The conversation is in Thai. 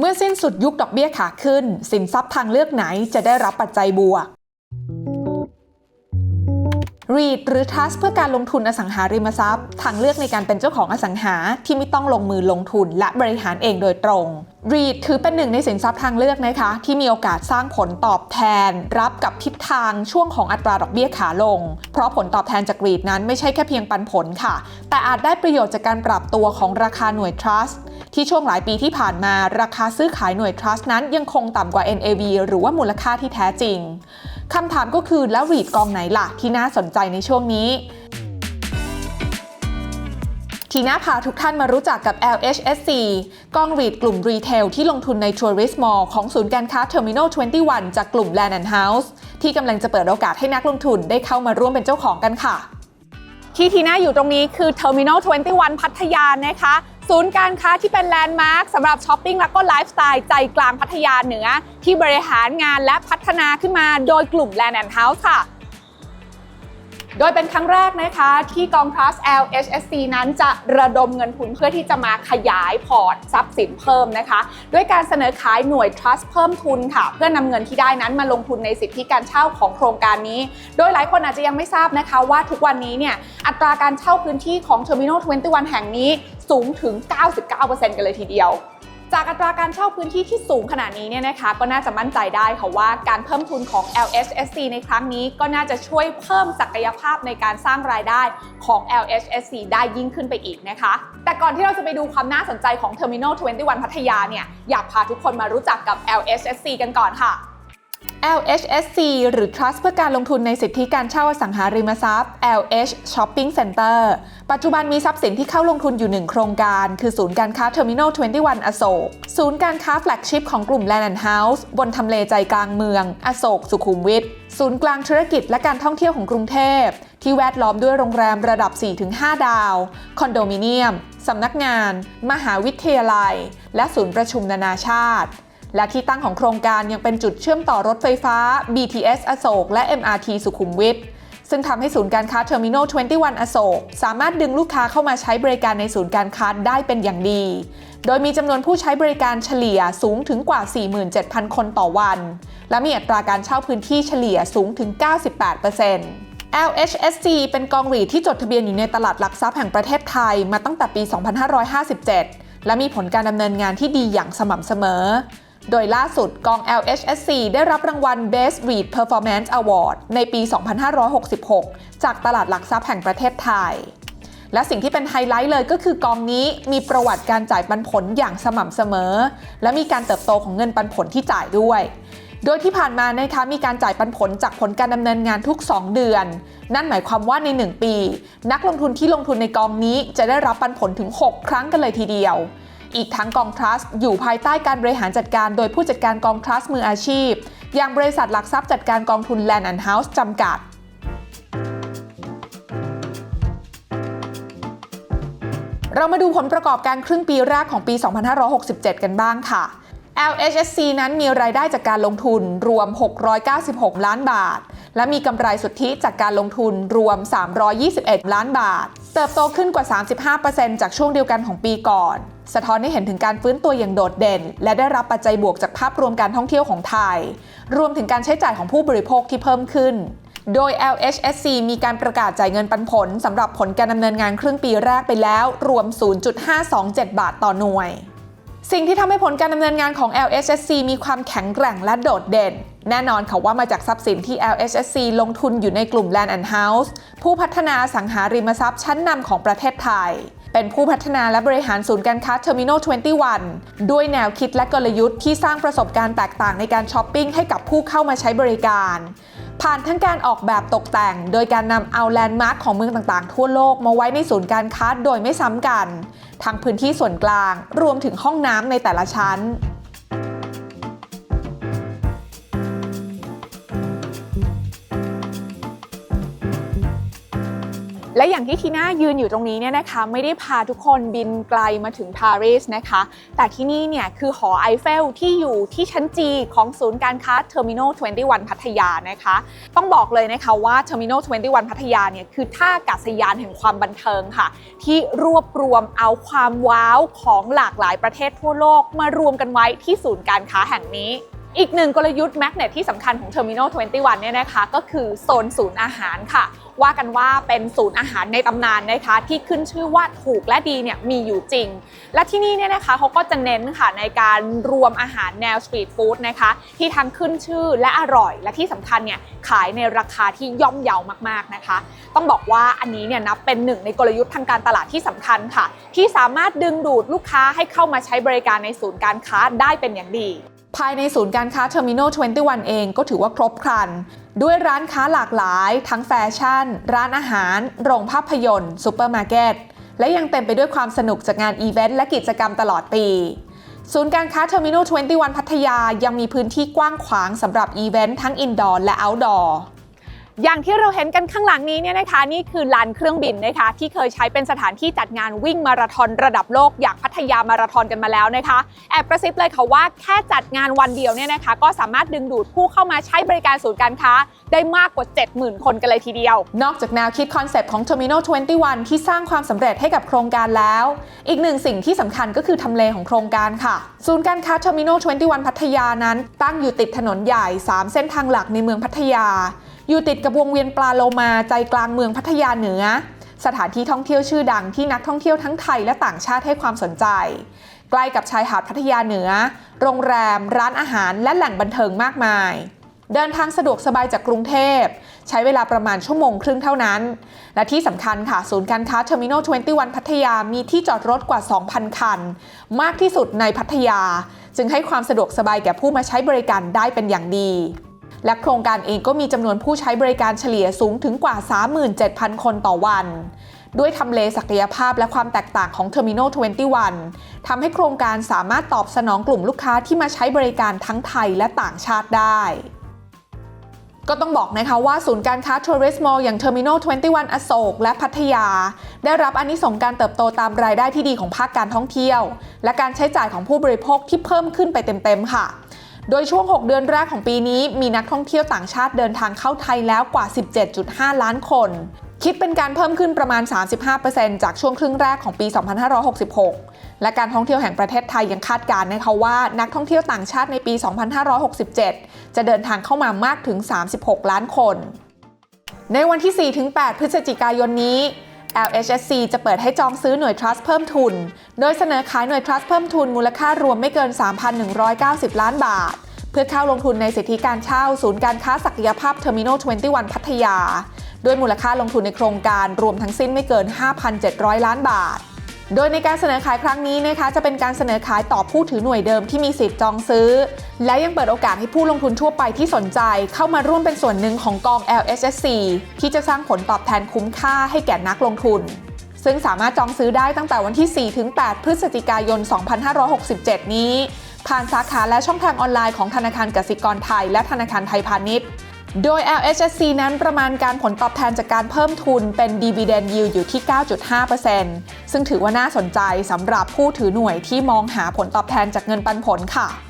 เมื่อสิ้นสุดยุคดอกเบี้ยขาขึ้น สินทรัพย์ทางเลือกไหนจะได้รับปัจจัยบวก REIT หรือ Trust เพื่อการลงทุนอสังหาริมทรัพย์ ทางเลือกในการเป็นเจ้าของอสังหาที่ไม่ต้องลงมือลงทุนและบริหารเองโดยตรง REIT ถือเป็นหนึ่งในสินทรัพย์ทางเลือกนะคะ ที่มีโอกาสสร้างผลตอบแทน รับกับทิศทางช่วงของอัตราดอกเบี้ยขาลง เพราะผลตอบแทนจาก REIT นั้นไม่ใช่แค่เพียงปันผลค่ะ แต่อาจได้ประโยชน์จากการปรับตัวของราคาหน่วย Trust ที่ช่วงหลายปีที่ผ่านมาราคาซื้อขายหน่วย Trust นั้นยังคงต่ำกว่า NAV หรือว่ามูลค่าที่แท้จริงคำถามก็คือแล้วรีดกองไหนล่ะที่น่าสนใจในช่วงนี้ทีน่าพาทุกท่านมารู้จักกับ LHSC กองรีดกลุ่มรีเทลที่ลงทุนใน Tourist Mall ของศูนย์การค้า Terminal 21 จากกลุ่ม Land and House ที่กำลังจะเปิดโอกาสให้นักลงทุนได้เข้ามาร่วมเป็นเจ้าของกันค่ะ ที่ทีน่าอยู่ตรงนี้คือ Terminal 21 พัทยานะคะ ศูนย์การค้าที่เป็นแลนด์มาร์คสำหรับช้อปปิ้งและก็ไลฟ์สไตล์ใจกลางพัทยาเหนือ ที่บริหารงานและพัฒนาขึ้นมาโดยกลุ่มแลนด์แอนด์เฮาส์ค่ะ โดยเป็นครั้งแรกนะคะที่กอง Trust LHSC นั้นจะระดมเงินทุนเพื่อที่จะมาขยายพอร์ตทรัพย์สินเพิ่มนะคะ ด้วยการเสนอขายหน่วย Trust เพิ่มทุนค่ะ เพื่อนำเงินที่ได้นั้นมาลงทุนในสิทธิการเช่าของโครงการนี้ โดยหลายคนอาจจะยังไม่ทราบนะคะว่าทุกวันนี้เนี่ยอัตราการเช่าพื้นที่ของ Terminal 21 แห่งนี้สูงถึง 99%กันเลยทีเดียว จากอัตราการเช่าพื้นที่ที่สูงขนาดนี้เนี่ยนะคะก็น่าจะมั่นใจได้ค่ะว่าการเพิ่มทุนของ LHSC ในครั้งนี้ก็น่าจะช่วยเพิ่มศักยภาพในการสร้างรายได้ของ LHSC ได้ยิ่งขึ้นไปอีกนะคะ แต่ก่อนที่เราจะไปดูความน่าสนใจของ Terminal 21 พัทยาเนี่ยอยากพาทุกคนมารู้จักกับ LHSC กันก่อนค่ะ LHSC หรือ Trust เพื่อการลงทุนในสิทธิการเช่าอสังหาริมทรัพย์ LH Shopping Center ปัจจุบันมีทรัพย์สินที่เข้าลงทุนอยู่ 1 โครงการ คือศูนย์การค้า Terminal 21 อโศก ศูนย์การค้าแฟลกชิพของกลุ่ม Land and House บนทำเลใจกลางเมือง อโศกสุขุมวิท ศูนย์กลางธุรกิจและการท่องเที่ยวของกรุงเทพ ที่แวดล้อมด้วยโรงแรมระดับ 4-5 ดาว คอนโดมิเนียม สำนักงาน มหาวิทยาลัย และศูนย์ประชุมนานาชาติ และที่ตั้งของโครงการยังเป็นจุดเชื่อมต่อรถไฟฟ้า BTS อโศกและ MRT สุขุมวิทซึ่งทำให้ศูนย์การค้า Terminal 21 อโศกสามารถดึงลูกค้าเข้ามาใช้บริการในศูนย์การค้าได้เป็นอย่างดี โดยมีจำนวนผู้ใช้บริการเฉลี่ยสูงถึงกว่า 47,000 คนต่อวัน และมีอัตราการเช่าพื้นที่เฉลี่ยสูงถึง 98% LHSC เป็นกองหรีที่จดทะเบียนอยู่ในตลาดหลักทรัพย์แห่งประเทศไทยมาตั้งแต่ปี 2557 และมีผลการดำเนินงานที่ดีอย่างสม่ำเสมอ โดยล่าสุดกอง LHSC ได้รับรางวัล Best REIT Performance Award ในปี 2566 จากตลาดหลักทรัพย์แห่งประเทศไทย และสิ่งที่เป็นไฮไลท์เลยก็คือกองนี้มีประวัติการจ่ายปันผลอย่างสม่ำเสมอ และมีการเติบโตของเงินปันผลที่จ่ายด้วย โดยที่ผ่านมานะคะมีการจ่ายปันผลจากผลการดำเนินงานทุก 2 เดือน นั่นหมายความว่าใน 1 ปี นักลงทุนที่ลงทุนในกองนี้จะได้รับปันผลถึง 6 ครั้งกันเลยทีเดียว อีกทั้งกองทรัสต์อยู่ภายใต้การบริหารจัดการโดยผู้จัดการกองทรัสต์มืออาชีพ อย่างบริษัทหลักทรัพย์จัดการกองทุน Land and House จำกัดเรามาดูผลประกอบการครึ่งปีแรกของปี 2567 กันบ้างค่ะ LHSC นั้นมีรายได้จากการลงทุนรวม 696 ล้านบาท และมีกำไรสุทธิจากการลงทุนรวม 321 ล้านบาท เติบโตขึ้นกว่า 35%จากช่วงเดียวกันของปีก่อน สะท้อนให้เห็นถึงการฟื้นตัวอย่างโดดเด่น และได้รับปัจจัยบวกจากภาพรวมการท่องเที่ยวของไทย รวมถึงการใช้จ่ายของผู้บริโภคที่เพิ่มขึ้น โดย LHSC มีการประกาศจ่ายเงินปันผลสำหรับผลการดำเนินงานครึ่งปีแรกไปแล้ว รวม 0.527 บาทต่อหน่วย สิ่งที่ทำให้ผลการดำเนินงานของ LHSC มีความแข็งแกร่งและโดดเด่นแน่นอนค่ะว่ามาจากทรัพย์สินที่ LHSC ลงทุนอยู่ในกลุ่ม Land and House ผู้พัฒนาสังหาริมทรัพย์ชั้นนำของประเทศไทย เป็นผู้พัฒนาและบริหารศูนย์การค้า Terminal 21 ด้วยแนวคิดและกลยุทธ์ที่สร้างประสบการณ์แตกต่างในการช้อปปิ้งให้กับผู้เข้ามาใช้บริการ ผ่านทั้งการออกแบบตกแต่ง โดยการนำเอาแลนด์มาร์คของเมืองต่างๆ ทั่วโลกมาไว้ในศูนย์การค้าโดยไม่ซ้ำกัน ทั้งพื้นที่ส่วนกลาง รวมถึงห้องน้ำในแต่ละชั้น และอย่างที่ทีน่ายืนอยู่ตรงนี้เนี่ยนะคะไม่ได้พาทุกคนบินไกลมาถึงปารีสนะคะ แต่ที่นี่เนี่ยคือหอไอเฟลที่อยู่ที่ชั้นจีของศูนย์การค้า Terminal 21 พัทยานะคะ ต้องบอกเลยนะคะว่า Terminal 21 พัทยาเนี่ยคือท่าอากาศยานแห่งความบันเทิงค่ะ ที่รวบรวมเอาความว้าวของหลากหลายประเทศทั่วโลกมารวมกันไว้ที่ศูนย์การค้าแห่งนี้ อีกหนึ่งกลยุทธ์แมกเนตที่สำคัญของ Terminal 21 เนี่ยนะคะก็คือโซนศูนย์อาหารค่ะ ว่ากันว่าเป็นศูนย์อาหารในตำนานนะคะที่ขึ้นชื่อว่าถูกและดีเนี่ยมีอยู่จริง และที่นี่เนี่ยนะคะเขาก็จะเน้นค่ะในการรวมอาหารแนวสตรีทฟู้ดนะคะที่ทั้งขึ้นชื่อและอร่อย และที่สำคัญเนี่ยขายในราคาที่ย่อมเยาวมากๆนะคะ ต้องบอกว่าอันนี้เนี่ยนับเป็นหนึ่งในกลยุทธ์ทางการตลาดที่สำคัญค่ะ ที่สามารถดึงดูดลูกค้าให้เข้ามาใช้บริการในศูนย์การค้าได้เป็นอย่างดี ภายในศูนย์การค้า Terminal 21 เองก็ถือว่าครบครัน ด้วยร้านค้าหลากหลาย ทั้งแฟชั่น ร้านอาหาร โรงภาพยนตร์ซูเปอร์มาร์เก็ต และยังเต็มไปด้วยความสนุกจากงานอีเวนต์และกิจกรรมตลอดปี ศูนย์การค้า Terminal 21 พัทยายังมีพื้นที่กว้างขวางสำหรับอีเวนต์ทั้งอินดอร์และเอาท์ดอร์ อย่างที่เราเห็นกันข้างหลังนี้เนี่ยนะคะนี่คือลานเครื่องบินนะคะ ที่เคยใช้เป็นสถานที่จัดงานวิ่งมาราธอนระดับโลกอย่างพัทยามาราธอนกันมาแล้วนะคะแอบกระซิบเลยค่ะว่าแค่จัดงานวันเดียวเนี่ยนะคะ ก็สามารถดึงดูดผู้เข้ามาใช้บริการศูนย์การค้า ได้มากกว่า 70,000 คนกันเลยทีเดียว นอกจากแนวคิดคอนเซปต์ของ Terminal 21 ที่สร้างความสำเร็จให้กับโครงการแล้ว อีกหนึ่งสิ่งที่สำคัญก็คือทำเลของโครงการค่ะ ศูนย์การค้า Terminal 21 พัทยานั้น ตั้งอยู่ติดถนนใหญ่ 3 เส้นทางหลักในเมืองพัทยา อยู่ติดกับวงเวียนปลาโลมาใจกลางเมืองพัทยาเหนือ สถานที่ท่องเที่ยวชื่อดังที่นักท่องเที่ยวทั้งไทยและต่างชาติให้ความสนใจ ใกล้กับชายหาดพัทยาเหนือ โรงแรม ร้านอาหารและแหล่งบันเทิงมากมาย เดินทางสะดวกสบายจากกรุงเทพ ใช้เวลาประมาณชั่วโมงครึ่งเท่านั้น และที่สำคัญค่ะ ศูนย์การค้า Terminal 21 พัทยามีที่จอดรถกว่า 2,000 คัน มากที่สุดในพัทยา จึงให้ความสะดวกสบายแก่ผู้มาใช้บริการได้เป็นอย่างดี และโครงการเองก็มีจำนวนผู้ใช้บริการเฉลี่ยสูงถึงกว่า 37,000 คนต่อวัน ด้วยทำเลศักยภาพและความแตกต่างของ Terminal 21ทำให้โครงการสามารถตอบสนองกลุ่มลูกค้าที่มาใช้บริการทั้งไทยและต่างชาติได้ก็ต้องบอกนะคะว่าศูนย์การค้า Tourist Mall อย่าง Terminal 21 อโศกและพัทยา ได้รับอานิสงส์การเติบโตตามรายได้ที่ดีของภาคการท่องเที่ยว และการใช้จ่ายของผู้บริโภคที่เพิ่มขึ้นไปเต็มๆค่ะ โดยช่วง 6 เดือนแรกของปีนี้มีนักท่องเที่ยวต่างชาติเดินทางเข้าไทยแล้วกว่า 17.5 ล้านคน คิดเป็นการเพิ่มขึ้นประมาณ 35%จากช่วงครึ่งแรกของปี 2566 และการท่องเที่ยวแห่งประเทศไทยยังคาดการณ์นะคะว่า นักท่องเที่ยวต่างชาติในปี 2567 จะเดินทางเข้ามามากถึง 36 ล้านคน ในวันที่ 4-8 พฤศจิกายนนี้ LHSC จะเปิดให้จองซื้อหน่วย Trust เพิ่มทุน โดยเสนอขายหน่วย Trust เพิ่มทุนมูลค่ารวมไม่เกิน 3,190 ล้านบาท เพื่อเข้าลงทุนในสิทธิการเช่า ศูนย์การค้าศักยภาพ Terminal 21 พัทยา ด้วยมูลค่าลงทุนในโครงการรวมทั้งสิ้นไม่เกิน 5,700 ล้านบาท โดยในการเสนอขายครั้งนี้นะคะจะเป็นการเสนอขายต่อผู้ถือหน่วยเดิมที่มีสิทธิ์จองซื้อ และยังเปิดโอกาสให้ผู้ลงทุนทั่วไปที่สนใจ เข้ามาร่วมเป็นส่วนหนึ่งของกอง LSSC ที่จะสร้างผลตอบแทนคุ้มค่าให้แก่นักลงทุน ซึ่งสามารถจองซื้อได้ตั้งแต่วันที่4-8พฤศจิกายน 2567 นี้ ผ่านสาขาและช่องทางออนไลน์ของธนาคารกสิกรไทย และธนาคารไทยพาณิชย์ โดย LHSC นั้นประมาณการผลตอบแทนจากการเพิ่มทุนเป็น Dividend Yield อยู่ที่ 9.5%ซึ่งถือว่าน่าสนใจสำหรับผู้ถือหน่วยที่มองหาผลตอบแทนจากเงินปันผลค่ะ